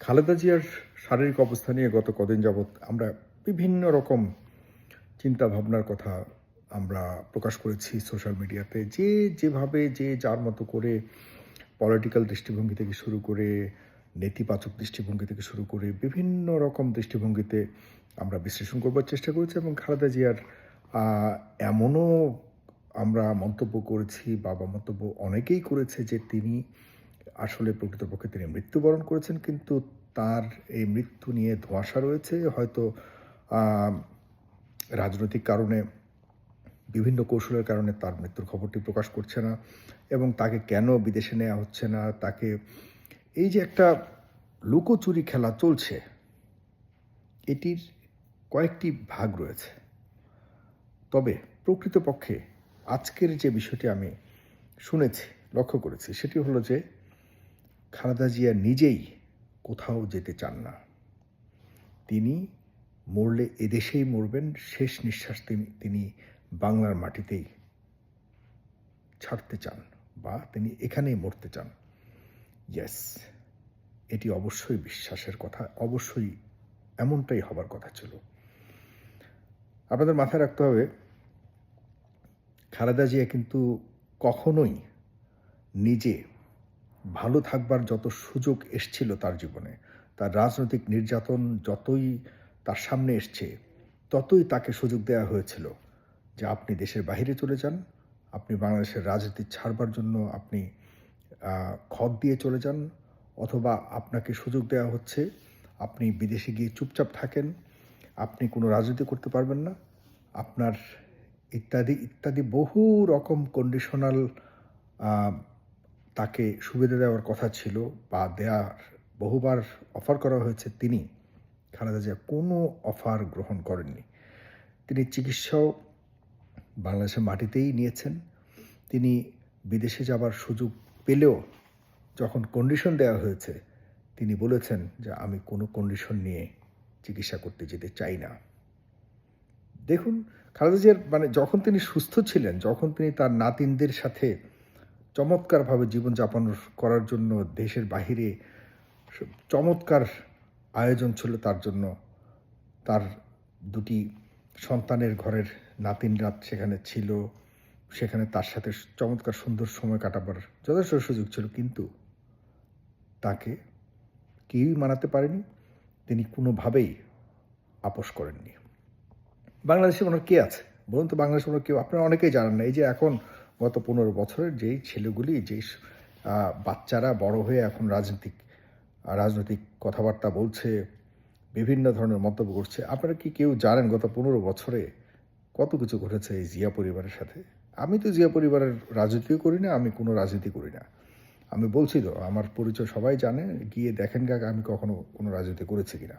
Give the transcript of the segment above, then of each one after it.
খালেদা জিয়ার শারীরিক অবস্থা নিয়ে গত কদিন যাবৎ আমরা বিভিন্ন রকম চিন্তা ভাবনার কথা আমরা প্রকাশ করেছি সোশ্যাল মিডিয়াতে। যে যেভাবে যে যার মতো করে পলিটিক্যাল দৃষ্টিভঙ্গি থেকে শুরু করে, নেতিবাচক দৃষ্টিভঙ্গি থেকে শুরু করে বিভিন্ন রকম দৃষ্টিভঙ্গিতে আমরা বিশ্লেষণ করবার চেষ্টা করেছি এবং খালেদা জিয়ার এমনও আমরা মন্তব্য করেছি বা বা মন্তব্য অনেকেই করেছে যে তিনি আসলে প্রকৃতপক্ষে তিনি মৃত্যুবরণ করেছেন, কিন্তু তার এই মৃত্যু নিয়ে ধোঁয়াশা রয়েছে। হয়তো রাজনৈতিক কারণে, বিভিন্ন কৌশলের কারণে তার মৃত্যুর খবরটি প্রকাশ করছে না এবং তাকে কেন বিদেশে নেওয়া হচ্ছে না, তাকে এই যে একটা লুকোচুরি খেলা চলছে, এটির কয়েকটি ভাগ রয়েছে। তবে প্রকৃতপক্ষে আজকের যে বিষয়টি আমি শুনেছি, লক্ষ্য করেছি, সেটি হলো যে খালেদা জিয়া নিজেই কোথাও যেতে চান না। তিনি মরলে এদেশেই মরবেন, শেষ নিঃশ্বাস তিনি তিনি বাংলার মাটিতেই ছাড়তে চান বা তিনি এখানেই মরতে চান। ইয়েস, এটি অবশ্যই বিশ্বাসের কথা, অবশ্যই এমনটাই হবার কথা ছিল। আপনাদের মাথায় রাখতে হবে, খালেদা জিয়া কিন্তু কখনোই নিজে ভালো থাকবার যত সুযোগ এসছিল তার জীবনে, তার রাজনৈতিক নির্যাতন যতই তার সামনে এসছে, ততই তাকে সুযোগ দেওয়া হয়েছিল যে আপনি দেশের বাইরে চলে যান, আপনি বাংলাদেশের রাজনীতি ছাড়বার জন্য আপনি খত দিয়ে চলে যান, অথবা আপনাকে সুযোগ দেওয়া হচ্ছে, আপনি বিদেশে গিয়ে চুপচাপ থাকেন, আপনি কোনো রাজনীতি করতে পারবেন না, আপনার ইত্যাদি ইত্যাদি বহু রকম কন্ডিশনাল তাকে সুবিধা দেওয়ার কথা ছিল বা দেওয়ার বহুবার অফার করা হয়েছে তিনি। খালেদা জিয়া কোনো অফার গ্রহণ করেননি। তিনি চিকিৎসাও বাংলাদেশের মাটিতেই নিয়েছেন। তিনি বিদেশে যাবার সুযোগ পেলেও যখন কন্ডিশন দেওয়া হয়েছে, তিনি বলেছেন যে আমি কোনো কন্ডিশন নিয়ে চিকিৎসা করতে যেতে চাই না। দেখুন, খালেদা জিয়ার মানে যখন তিনি সুস্থ ছিলেন, যখন তিনি তার নাতিনদের সাথে চমৎকারভাবে জীবনযাপন করার জন্য দেশের বাহিরে চমৎকার আয়োজন ছিল তার জন্য। তার দুটি সন্তানের ঘরের নাতিনরা সেখানে ছিল। সেখানে তার সাথে চমৎকার সুন্দর সময় কাটাবার যথেষ্ট সুযোগ ছিল, কিন্তু তাকে কেউই মানাতে পারেনি। তিনি কোনোভাবেই আপোষ করেননি। বাংলাদেশে ওনার কে আছে? বলুন তো, বাংলাদেশে ওনার কেউ। আপনারা অনেকেই জানেন না। এই যে এখন গত পনেরো বছরের যেই ছেলেগুলি, যেই বাচ্চারা বড় হয়ে এখন রাজনৈতিক রাজনৈতিক কথাবার্তা বলছে, বিভিন্ন ধরনের মন্তব্য করছে, আপনারা কি কেউ জানেন গত পনেরো বছরে কত কিছু ঘটেছে এই জিয়া পরিবারের সাথে? আমি তো জিয়া পরিবারের রাজনীতিও করি না, আমি কোনো রাজনীতি করি না। আমি বলছি তো, আমার পরিচয় সবাই জানে, গিয়ে দেখেন গা, আমি কখনো কোনো রাজনীতি করেছি কিনা।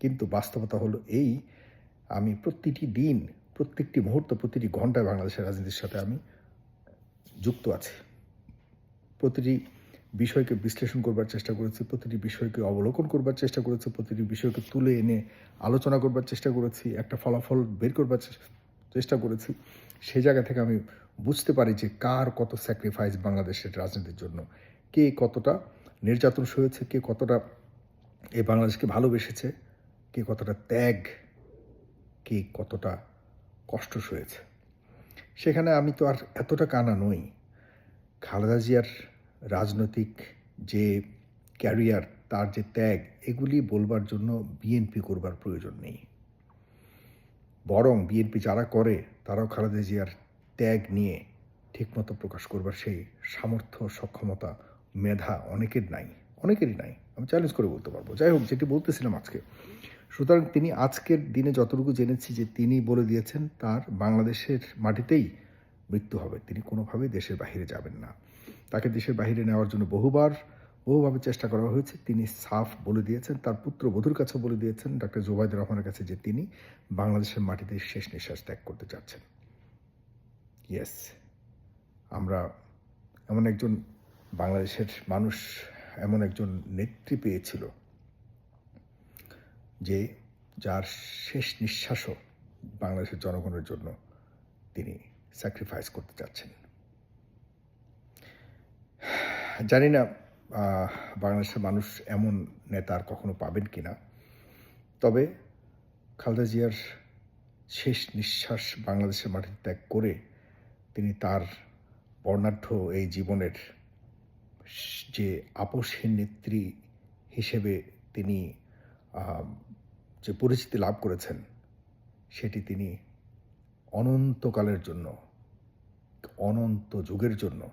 কিন্তু বাস্তবতা হলো এই, আমি প্রতিটি দিন, প্রত্যেকটি মুহূর্ত, প্রতিটি ঘন্টায় বাংলাদেশের রাজনীতির সাথে আমি যুক্ত আছে। প্রতিটি বিষয়কে বিশ্লেষণ করবার চেষ্টা করেছি, প্রতিটি বিষয়কে অবলোকন করবার চেষ্টা করেছি, প্রতিটি বিষয়কে তুলে এনে আলোচনা করবার চেষ্টা করেছি, একটা ফলাফল বের করবার চেষ্টা করেছি। সেই জায়গা থেকে আমি বুঝতে পারি যে কার কত স্যাক্রিফাইস বাংলাদেশের রাজনীতির জন্য। কে কতটা নির্যাতন সয়েছে, কে কতটা এই বাংলাদেশকে ভালোবেসেছে, কে কতটা ত্যাগ, কে কতটা কষ্ট সয়েছে। সেখানে আমি তো আর এতটা কানা নই। খালেদা জিয়ার রাজনৈতিক যে ক্যারিয়ার, তার যে ত্যাগ, এগুলি বলবার জন্য বিএনপি করবার প্রয়োজন নেই। বরং বিএনপি যারা করে, তারাও খালেদা জিয়ার ত্যাগ নিয়ে ঠিকমতো প্রকাশ করবার সেই সামর্থ্য, সক্ষমতা, মেধা অনেকের নাই, অনেকেরই নাই। আমি চ্যালেঞ্জ করে বলতে পারব। যাই হোক, যেটি বলতেছিলাম আজকে সুতরাং তিনি আজকের দিনে যতটুকু জেনেছি যে তিনি বলে দিয়েছেন, তার বাংলাদেশের মাটিতেই মৃত্যু হবে। তিনি কোনোভাবেই দেশের বাইরে যাবেন না। তাকে দেশের বাইরে নেওয়ার জন্য বহুবার, বহুভাবে চেষ্টা করা হয়েছে। তিনি সাফ বলে দিয়েছেন, তার পুত্র বধুর কাছে বলে দিয়েছেন ডক্টর জোবাইদুর রহমানের কাছে যে তিনি বাংলাদেশের মাটিতে শেষ নিঃশ্বাস ত্যাগ করতে চাচ্ছেন। ইয়েস আমরা এমন একজন বাংলাদেশের মানুষ, এমন একজন নেত্রী পেয়েছিল। যে যার শেষ নিঃশ্বাসও বাংলাদেশের জনগণের জন্য তিনি স্যাক্রিফাইস করতে চাচ্ছেন। জানি না বাংলাদেশের মানুষ এমন নেতা আর কখনো পাবেন কি না তবে খালেদা জিয়ার শেষ নিঃশ্বাস বাংলাদেশের মাটিতে ত্যাগ করে তিনি তার বর্ণাঢ্য এই জীবনের যে আপোষহীন নেত্রী হিসেবে তিনি যে পরিচিতি লাভ করেছেন সেটি তিনি অনন্তকালের জন্য অনন্ত যুগের জন্য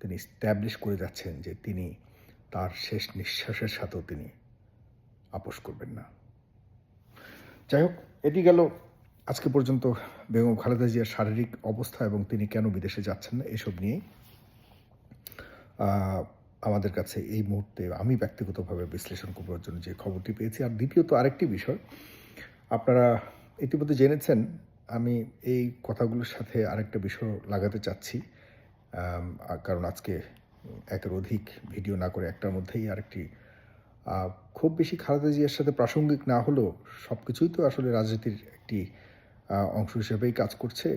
তিনি স্ট্যাবলিশ করে যাচ্ছেন যে তিনি তার শেষ নিঃশ্বাসের সাথেও তিনি আপোষ করবেন না। যাই হোক এটি গেল আজকে পর্যন্ত বেগম খালেদা জিয়ার শারীরিক অবস্থা এবং তিনি কেন বিদেশে যাচ্ছেন না এসব নিয়ে আহ, আমাদের কাছে এই মুহূর্তে আমি ব্যক্তিগতভাবে বিশ্লেষণ করবার জন্য যে খবরটি পেয়েছি। আর দ্বিতীয়ত আরেকটি বিষয়, আপনারা ইতিমধ্যে জেনেছেন, আমি এই কথাগুলোর সাথে আরেকটা বিষয় লাগাতে চাচ্ছি। কারণ আজকে একের অধিক ভিডিও না করে একটার মধ্যেই আরেকটি। খুব বেশি খালেদা জিয়ার সাথে প্রাসঙ্গিক না হলেও সব কিছুই তো আসলে রাজনীতির একটি অংশ হিসেবেই কাজ করছে।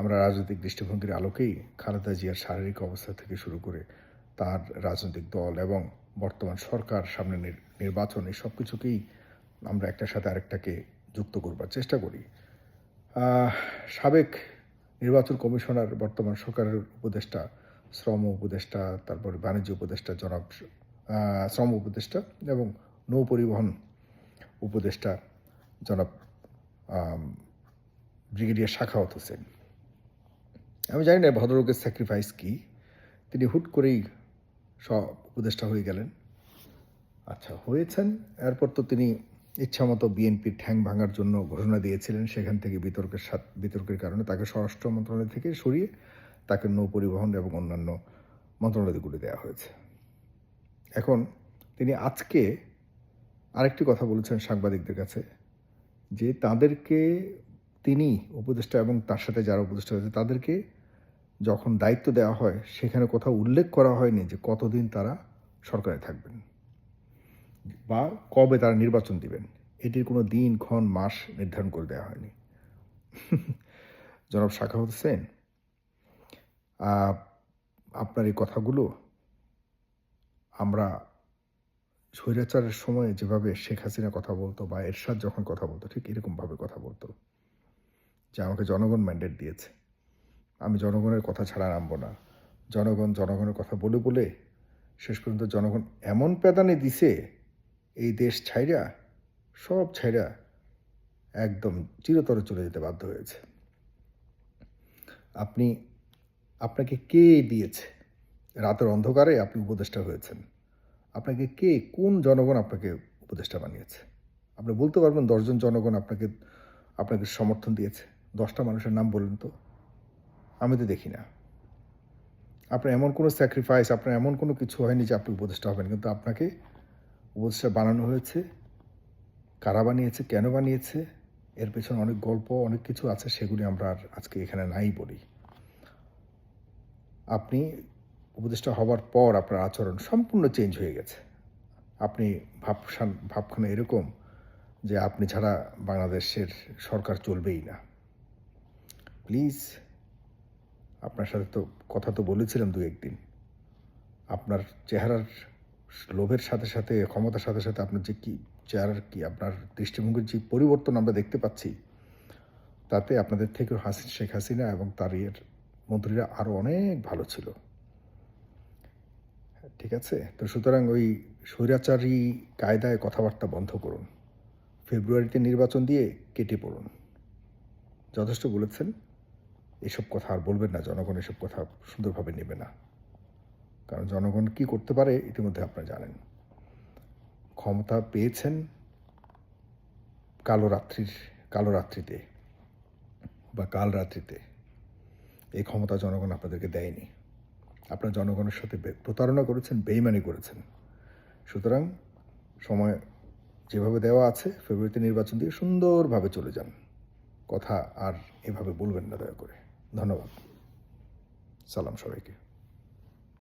আমরা রাজনৈতিক দৃষ্টিভঙ্গির আলোকেই খালেদা জিয়ার শারীরিক অবস্থা থেকে শুরু করে তার রাজনৈতিক দল এবং বর্তমান সরকার সামনে নির- নির্বাচন, এই সব কিছুকেই আমরা একটার সাথে আরেকটাকে যুক্ত করবার চেষ্টা করি। সাবেক নির্বাচন কমিশনার, বর্তমান সরকারের উপদেষ্টা, শ্রম উপদেষ্টা, তারপরে বাণিজ্য উপদেষ্টা জনাব শ্রম উপদেষ্টা এবং নৌ পরিবহন উপদেষ্টা জনাব ব্রিগেডিয়ার শাখাওয়াত হোসেন। আমি জানি না ভদ্রলোকের স্যাক্রিফাইস কি। তিনি হুট করেই সব উপদেষ্টা হয়ে গেলেন। আচ্ছা হয়েছেন। এরপর তো তিনি ইচ্ছামতো বিএনপির ঠ্যাং ভাঙার জন্য ঘোষণা দিয়েছিলেন। সেখান থেকে বিতর্কের সাথ, বিতর্কের কারণে তাকে স্বরাষ্ট্র মন্ত্রণালয় থেকে সরিয়ে তাকে নৌ পরিবহন এবং অন্যান্য মন্ত্রণালয়গুলি দেওয়া হয়েছে। এখন তিনি আজকে আরেকটি কথা বলেছেন সাংবাদিকদের কাছে, যে তাদেরকে তিনি উপদেষ্টা এবং তার সাথে যারা উপদেষ্টা হয়েছে তাদেরকে যখন দায়িত্ব দেওয়া হয়, সেখানে কোথাও উল্লেখ করা হয়নি যে কতদিন তারা সরকারে থাকবেন বা কবে তারা নির্বাচন দিবেন। এটির কোনো দিন, ক্ষণ, মাস নির্ধারণ করে দেওয়া হয়নি। জনাব শাখা হোসেন আপনার এই কথাগুলো আমরা স্বৈরাচারের সময় যেভাবে শেখ হাসিনা কথা বলতো বা এরশাদ যখন কথা বলতো, ঠিক এরকমভাবে কথা বলতো, যে আমাকে জনগণ ম্যান্ডেট দিয়েছে। আমি জনগণের কথা ছাড়া নামবো না। জনগণ জনগণের কথা বলে বলে শেষ পর্যন্ত জনগণ এমন প্যাদানি দিছে, এই দেশ ছাইরা সব ছাইরা একদম চিরতরে চলে যেতে বাধ্য হয়েছে। আপনি, আপনাকে কে দিয়েছে? রাতের অন্ধকারে আপনি উপদেষ্টা হয়েছেন। আপনাকে কে, কোন জনগণ আপনাকে উপদেষ্টা বানিয়েছে? আপনি বলতে পারবেন দশজন জনগণ আপনাকে আপনাকে সমর্থন দিয়েছে। দশটা মানুষের নাম বলুন তো। আমি তো দেখি না। আপনার এমন কোনো স্যাক্রিফাইস আপনার এমন কোনো কিছু হয়নি যে আপনি উপদেষ্টা হবেন, কিন্তু আপনাকে উপদেষ্টা বানানো হয়েছে, কারা বানিয়েছে, কেন বানিয়েছে, এর পেছনে অনেক গল্প, অনেক কিছু আছে, সেগুলি আমরা আর আজকে এখানে নাই বলি। আপনি উপদেষ্টা হবার পর আপনার আচরণ সম্পূর্ণ চেঞ্জ হয়ে গেছে। আপনি ভাবসান, ভাবখানে এরকম যে আপনি ছাড়া বাংলাদেশের সরকার চলবেই না। প্লিজ আপনার সাথে তো কথা তো বলেছিলাম দু একদিন। আপনার চেহারার লোভের সাথে সাথে, ক্ষমতার সাথে সাথে আপনার যে কী চেহারার কি, আপনার দৃষ্টিভঙ্গির যে পরিবর্তন আমরা দেখতে পাচ্ছি, তাতে আপনাদের থেকে হাসি শেখ হাসিনা এবং তার ইয়ের মন্ত্রীরা আরও অনেক ভালো ছিল। ঠিক আছে? তো সুতরাং ওই স্বৈরাচারী কায়দায় কথাবার্তা বন্ধ করুন। ফেব্রুয়ারিতে নির্বাচন দিয়ে কেটে পড়ুন। যথেষ্ট বলেছেন। এসব কথা আর বলবেন না, জনগণ এসব কথা সুন্দরভাবে নেবে না। কারণ জনগণ কি করতে পারে ইতিমধ্যে আপনারা জানেন। ক্ষমতা পেয়েছেন কালো রাত্রির, কালো রাত্রিতে বা কাল রাত্রিতে। এই ক্ষমতা জনগণ আপনাদেরকে দেয়নি। আপনার জনগণের সাথে প্রতারণা করেছেন, বেইমানি করেছেন। সুতরাং সময় যেভাবে দেওয়া আছে, ফেব্রুয়ারিতে নির্বাচন দিয়ে সুন্দরভাবে চলে যান। কথা আর এভাবে বলবেন না দয়া করে। ধন্যবাদ। সালাম সবাইকে।